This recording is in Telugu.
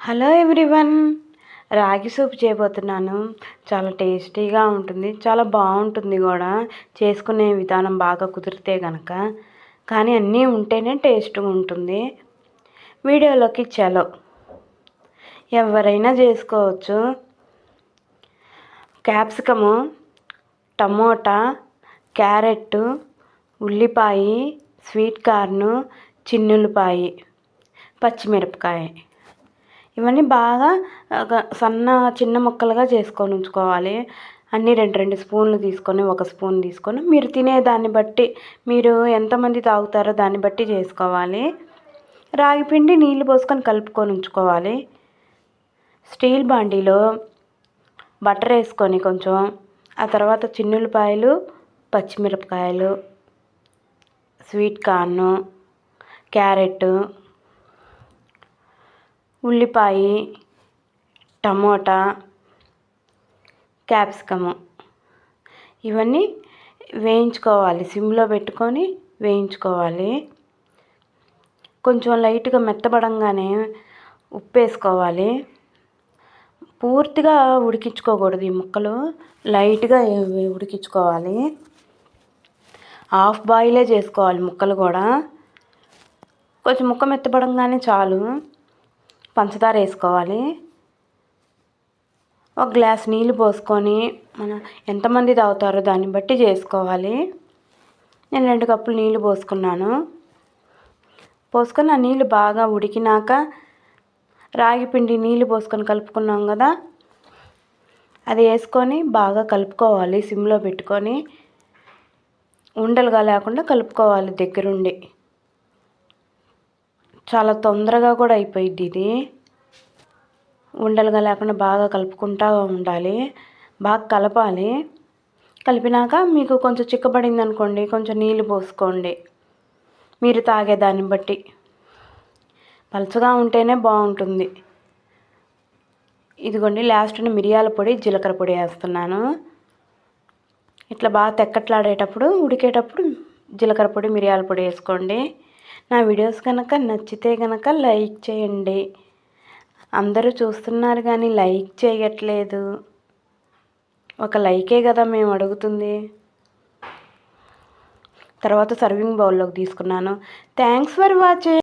Hello everyone. రాగి సూప్ చేయబోతున్నాను. చాలా టేస్టీగా ఉంటుంది చాలా బాగుంటుంది కూడా. చేసుకునే విధానం బాగా కుదిరితే కనుక కానీ అన్నీ ఉంటేనే టేస్ట్గా ఉంటుంది. వీడియోలోకి చలో. ఎవరైనా చేసుకోవచ్చు. క్యాప్సికము టమోటా క్యారెట్ ఉల్లిపాయ స్వీట్ కార్ను చిన్నులపాయి పచ్చిమిరపకాయ. ఇవన్నీ బాగా సన్న చిన్న ముక్కలుగా చేసుకొని ఉంచుకోవాలి. అన్నీ రెండు రెండు స్పూన్లు తీసుకొని ఒక స్పూన్ తీసుకొని మీరు తినే దాన్ని బట్టి మీరు ఎంతమంది తాగుతారో దాన్ని బట్టి చేసుకోవాలి. రాగి పిండి నీళ్ళు పోసుకొని కలుపుకొని ఉంచుకోవాలి. స్టీల్ బాండీలో బటర్ వేసుకొని కొంచెం ఆ తర్వాత చిన్నులపాయలు పచ్చిమిరపకాయలు స్వీట్ కార్ను క్యారెట్ ఉల్లిపాయ టమోటా క్యాప్సికము. ఇవన్నీ వేయించుకోవాలి. సిమ్లో పెట్టుకొని వేయించుకోవాలి. కొంచెం లైట్గా మెత్తబడంగానే ఉప్పు వేసుకోవాలి పూర్తిగా ఉడికించుకోకూడదు ఈ ముక్కలు. లైట్గా ఉడికించుకోవాలి. హాఫ్ బాయిలే చేసుకోవాలి ముక్కలు కూడా. కొంచెం ముక్క మెత్తబడంగానే చాలు. పంచదార వేసుకోవాలి. ఒక గ్లాస్ నీళ్ళు పోసుకొని మన ఎంతమంది తాగుతారో దాన్ని బట్టి చేసుకోవాలి. నేను రెండు కప్పులు నీళ్ళు పోసుకున్నాను. పోసుకొని ఆ నీళ్ళు బాగా ఉడికినాక రాగి పిండి నీళ్ళు పోసుకొని కలుపుకున్నాం కదా అది వేసుకొని బాగా కలుపుకోవాలి. సిమ్లో పెట్టుకొని ఉండలుగా లేకుండా కలుపుకోవాలి దగ్గరుండి. చాలా తొందరగా కూడా అయిపోయిద్ది ఇది. ఉండలుగా లేకుండా బాగా కలుపుకుంటూ ఉండాలి. బాగా కలపాలి. కలిపినాక మీకు కొంచెం చిక్కబడింది అనుకోండి కొంచెం నీళ్ళు పోసుకోండి. మీరు తాగేదాన్ని బట్టి. పలుచగా ఉంటేనే బాగుంటుంది. ఇదిగోండి లాస్ట్ని మిరియాల పొడి జీలకర్ర పొడి వేస్తున్నాను. ఇట్లా బాగా తెక్కట్లాడేటప్పుడు ఉడికేటప్పుడు జీలకర్ర పొడి మిరియాల పొడి వేసుకోండి. నా వీడియోస్ కనుక నచ్చితే కనుక లైక్ చేయండి. అందరూ చూస్తున్నారు కానీ లైక్ చేయట్లేదు. ఒక లైకే కదా మేము అడుగుతుంది. తర్వాత సర్వింగ్ బౌల్లోకి తీసుకున్నాను. Thanks for watching.